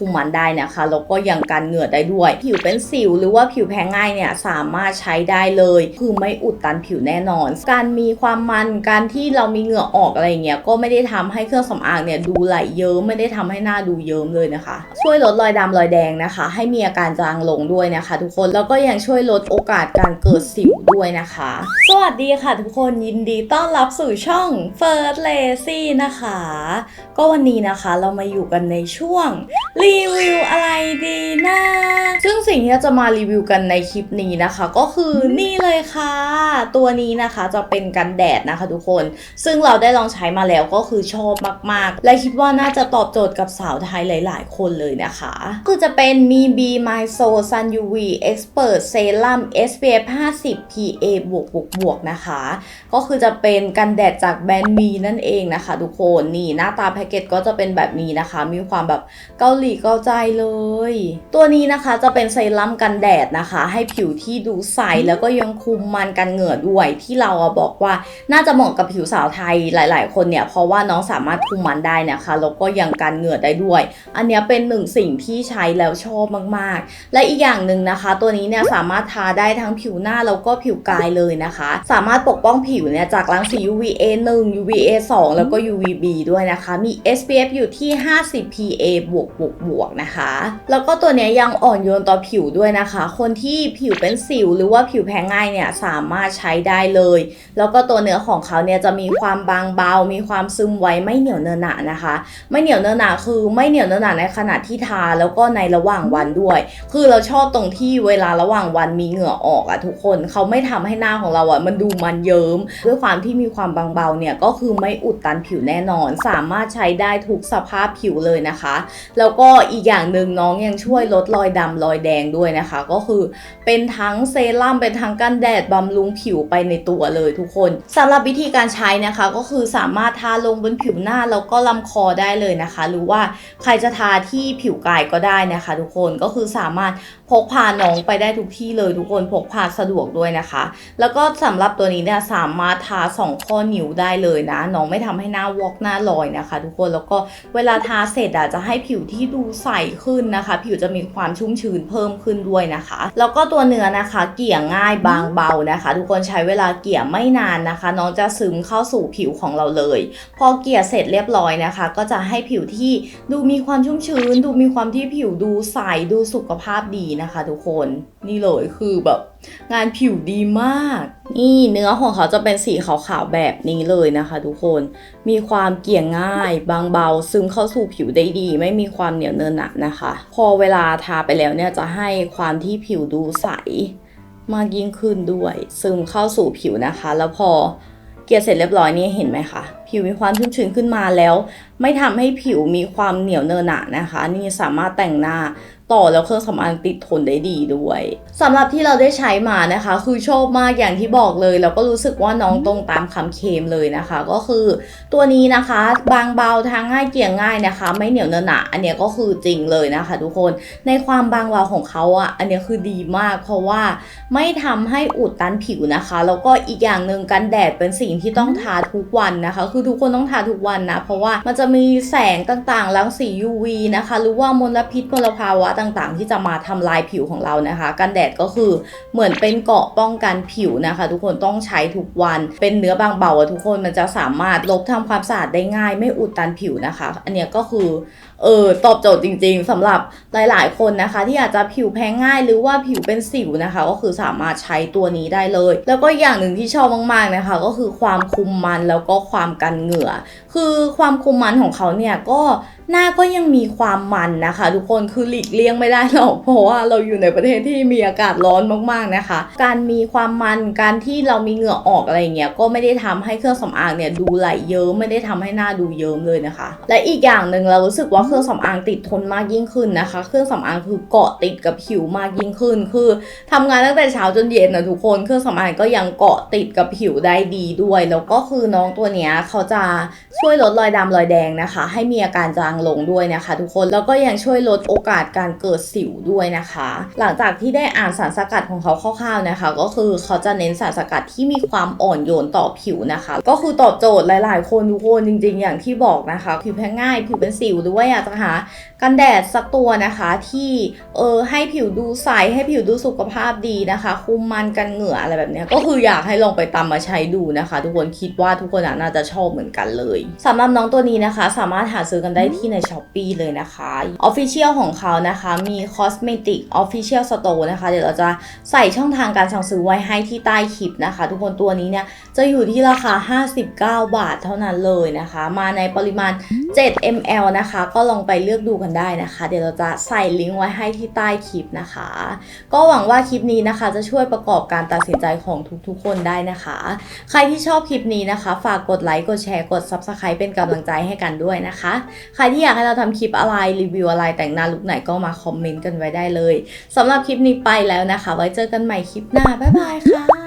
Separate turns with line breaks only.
คุมมันได้นะคะแล้วก็ยังกันเหงื่อได้ด้วย ผิวเป็นสิวหรือว่าผิวแพ้ง่ายเนี่ยสามารถใช้ได้เลย คือไม่อุดตันผิวแน่นอน การมีความมันการที่เรามีเหงื่อออกอะไรเงี้ยก็ไม่ได้ทำให้เครื่องสำอางเนี่ยดูไหลเยิ้มไม่ได้ทำให้หน้าดูเยิ้มเลยนะคะ ช่วยลดรอยดำรอยแดงนะคะ ให้มีอาการจางลงด้วยนะคะ ทุกคนแล้วก็ยังช่วยลดโอกาสการเกิดสิวด้วยนะคะ สวัสดีค่ะ ทุกคนยินดีต้อนรับสู่ช่อง First Lazy นะคะ ก็วันนี้นะคะเรามาอยู่กันในช่วงรีวิวอะไรดีนะซึ่งสิ่งที่เราจะมารีวิวกันในคลิปนี้นะคะ ก็คือนี่เลยค่ะ ตัวนี้นะคะจะเป็นกันแดดนะคะทุกคน ซึ่งเราได้ลองใช้มาแล้วก็คือชอบมากๆ และคิดว่าน่าจะตอบโจทย์กับสาวไทยหลาย ๆ คนเลยนะคะ คือจะเป็นมี B My Soul Sun UV Expert Serum SPF 50 PA บวกบวกบวกนะคะ ก็คือจะเป็นกันแดดจากแบรนด์มีนั่นเองนะคะ ทุกคนนี่หน้าตาแพ็กเกจก็จะเป็นแบบนี้นะคะ มีความแบบเกาหลีเกาใจเลย ตัวนี้นะคะจะเป็นเซรั่มกันแดดนะคะ ให้ผิวที่ดูใสแล้วก็ยังคุมมันกันเหงื่อด้วย ที่เราบอกว่าน่าจะเหมาะกับผิวสาวไทยหลาย ๆ คนเนี่ยเพราะว่าน้องสามารถคุมมันได้นะคะแล้วก็ยังกันเหงื่อได้ด้วย อันนี้เป็นหนึ่งสิ่งที่ใช้แล้วชอบมาก ๆ และอีกอย่างหนึ่งนะคะ ตัวนี้เนี่ยสามารถทาได้ทั้งผิวหน้าแล้วก็ผิวกายเลยนะคะ สามารถปกป้องผิวเนี่ยจากรังสี UVA 1 UVA 2 แล้วก็ UVB ด้วยนะคะ มี SPF อยู่ที่ 50 PA บวกบวกบวกนะคะ แล้วก็ตัวนี้ยังอ่อนโยนต่อผิวด้วยนะคะ คนที่ผิวเป็นสิวหรือว่าผิวแพ้ง่ายเนี่ยสามารถใช้ได้เลย แล้วก็ตัวเนื้อของเขาเนี่ยจะมีความบางเบา มีความซึมไวไม่เหนียวเนอหนะนะคะ ไม่เหนียวเนอหนะคือไม่เหนียวเนอหนะในขณะที่ทาแล้วก็ในระหว่างวันด้วย คือเราชอบตรงที่เวลาระหว่างวันมีเหงื่อออกอะทุกคนเขาไม่ทำให้หน้าของเราอะมันดูมันเยิ้มด้วยความที่มีความบางเบาเนี่ยก็คือไม่อุดตันผิวแน่นอน สามารถใช้ได้ทุกสภาพผิวเลยนะคะ แล้วก็อีกอย่างหนึ่งน้องยังช่วยลดรอยดำรอยแดงด้วยนะคะ ก็คือเป็นทั้งเซรั่มเป็นทั้งกันแดดบำรุงผิวไปในตัวเลยทุกคนสำหรับวิธีการใช้นะคะก็คือสามารถทาลงบนผิวหน้าแล้วก็ลำคอได้เลยนะคะ หรือว่าใครจะทาที่ผิวกายก็ได้นะคะ ทุกคนก็คือสามารถพกพาน้องไปได้ทุกที่เลยทุกคนพกพาสะดวกด้วยนะคะ แล้วก็สำหรับตัวนี้เนี่ยสามารถทาสองข้อนิ้วได้เลยนะน้องไม่ทำให้หน้าวอกหน้าลอยนะคะ ทุกคนแล้วก็เวลาทาเสร็จอะจะให้ผิวที่ดูใสขึ้นนะคะ ผิวจะมีความชุ่มชื้นเพิ่มขึ้นด้วยนะคะ แล้วก็ตัวเนื้อนะคะ เกลี่ยง่ายบางเบานะคะ ทุกคนใช้เวลาเกลี่ยไม่นานนะคะ น้องจะซึมเข้าสู่ผิวของเราเลย พอเกลี่ยเสร็จเรียบร้อยนะคะ ก็จะให้ผิวที่ดูมีความชุ่มชื้น ดูมีความที่ผิวดูใสดูสุขภาพดีนะคะ ทุกคนนี่เลยคือแบบ งานผิวดีมาก นี่เนื้อของเขาจะเป็นสีขาวๆแบบนี้เลยนะคะทุกคน มีความเกลี่ยง่าย บางเบาซึมเข้าสู่ผิวได้ดี ไม่มีความเหนียวเนินหนะนะคะ พอเวลาทาไปแล้วเนี่ยจะให้ความที่ผิวดูใสมากยิ่งขึ้นด้วย ซึมเข้าสู่ผิวนะคะ แล้วพอเกลี่ยเสร็จเรียบร้อยนี่เห็นไหมคะผิวมีความชุ่มชื้นขึ้นมาแล้ว ไม่ทำให้ผิวมีความเหนียวเนอะหนะนะคะ นี่สามารถแต่งหน้า ต่อแล้วเครื่องสำอางติดทนได้ดีด้วยสำหรับที่เราได้ใช้มานะคะ คือชอบมากอย่างที่บอกเลย แล้วก็รู้สึกว่าน้องตรงตามคำเคลมเลยนะคะ ก็คือตัวนี้นะคะ บางเบาทางง่ายเกลี่ยง่ายนะคะ ไม่เหนียวเนอะหนะอันเนี้ยก็คือจริงเลยนะคะ ทุกคนในความบางเบาของเขาอะอันเนี้ยคือดีมาก เพราะว่าไม่ทำให้อุดตันผิวนะคะ แล้วก็อีกอย่างหนึ่งกันแดดเป็นสิ่งที่ต้องทาทุกวันนะคะ คือทุกคนต้องทาทุกวันนะเพราะว่ามันจะมีแสงต่างๆรังสี UV นะคะ หรือว่ามลพิษมลภาวะต่างๆ ที่จะมาทำลายผิวของเรานะคะ กันแดดก็คือเหมือนเป็นเกราะป้องกันผิวนะคะ ทุกคนต้องใช้ทุกวัน เป็นเนื้อบางเบาอะทุกคนมันจะสามารถลบทำความสะอาดได้ง่าย ไม่อุดตันผิวนะคะ อันเนี้ยก็คือเออตอบโจทย์จริง ๆสำหรับหลายๆ คนนะคะ ที่อาจจะผิวแพ้ง่ายหรือว่าผิวเป็นสิวนะคะ ก็คือสามารถใช้ตัวนี้ได้เลย แล้วก็อย่างหนึ่งที่ชอบมากๆนะคะ ก็คือความคุมมันแล้วก็ความกันเหงื่อ คือความคุมมันของเขาเนี่ยก็หน้าก็ยังมีความมันนะคะ ทุกคนคือหลีกเลี่ยี่ยงไม่ได้หรอกเพราะว่าเราอยู่ในประเทศที่มีอากาศร้อนมากๆนะคะ การมีความมันการที่เรามีเหงื่อออกอะไรเงี้ยก็ไม่ได้ทำให้เครื่องสำอางเนี่ยดูไหลเยิ้มไม่ได้ทำให้หน้าดูเยิ้มเลยนะคะ และอีกอย่างหนึ่งเรารู้สึกว่าเครื่องสำอางติดทนมากยิ่งขึ้นนะคะ เครื่องสำอางคือเกาะติดกับผิวมากยิ่งขึ้น คือทำงานตั้งแต่เช้าจนเย็นนะทุกคนเครื่องสำอางก็ยังเกาะติดกับผิวได้ดีด้วย แล้วก็คือน้องตัวเนี้ยเขเขาจะช่วยลดรอยดำรอยแดงนะคะ ให้มีอาการจางลงด้วยนะคะ ทุกคนแล้วก็ยังช่วยลดโอกาสการเกิดสิวด้วยนะคะ หลังจากที่ได้อ่านสารสกัดของเขาคร่าวๆนะคะ ก็คือเขาจะเน้นสารสกัดที่มีความอ่อนโยนต่อผิวนะคะ ก็คือตอบโจทย์หลาย ๆ คนทุกคนจริง ๆ อย่างที่บอกนะคะ ผิวแพ้ง่ายผิวเป็นสิวหรือว่าอยากจะหากันแดดสักตัวนะคะที่เออให้ผิวดูใสให้ผิวดูสุขภาพดีนะคะ คุมมันกันเหงื่ออะไรแบบนี้ก็คืออยากให้ลองไปตามมาใช้ดูนะคะ ทุกคนคิดว่าทุกคนอะน่าจะชอบเหมือนกันเลยสำหรับน้องตัวนี้นะคะ สามารถหาซื้อกันได้ที่ใน s h อ p e e เลยนะคะ Official ของเขานะคะนะคะ มี Cosmetic Official Store นะคะ เดี๋ยวเราจะใส่ช่องทางการสั่งซื้อไว้ให้ที่ใต้คลิปนะคะ ทุกคนตัวนี้เนี่ยจะอยู่ที่ราคา 59 บาทเท่านั้นเลยนะคะ มาในปริมาณ 7 ml นะคะ ก็ลองไปเลือกดูกันได้นะคะ เดี๋ยวเราจะใส่ลิงก์ไว้ให้ที่ใต้คลิปนะคะ ก็หวังว่าคลิปนี้นะคะ จะช่วยประกอบการตัดสินใจของทุกๆ คนได้นะคะ ใครที่ชอบคลิปนี้นะคะ ฝากกดไลค์กดแชร์กด Subscribe เป็นกำลังใจให้กันด้วยนะคะ ใครที่อยากให้เราทำคลิปอะไรรีวิวอะไรแต่งหน้าลุคไหนก็มาคอมเมนต์กันไว้ได้เลยสำหรับคลิปนี้ไปแล้วนะคะ ไว้เจอกันใหม่คลิปหน้าบ๊ายบายค่ะ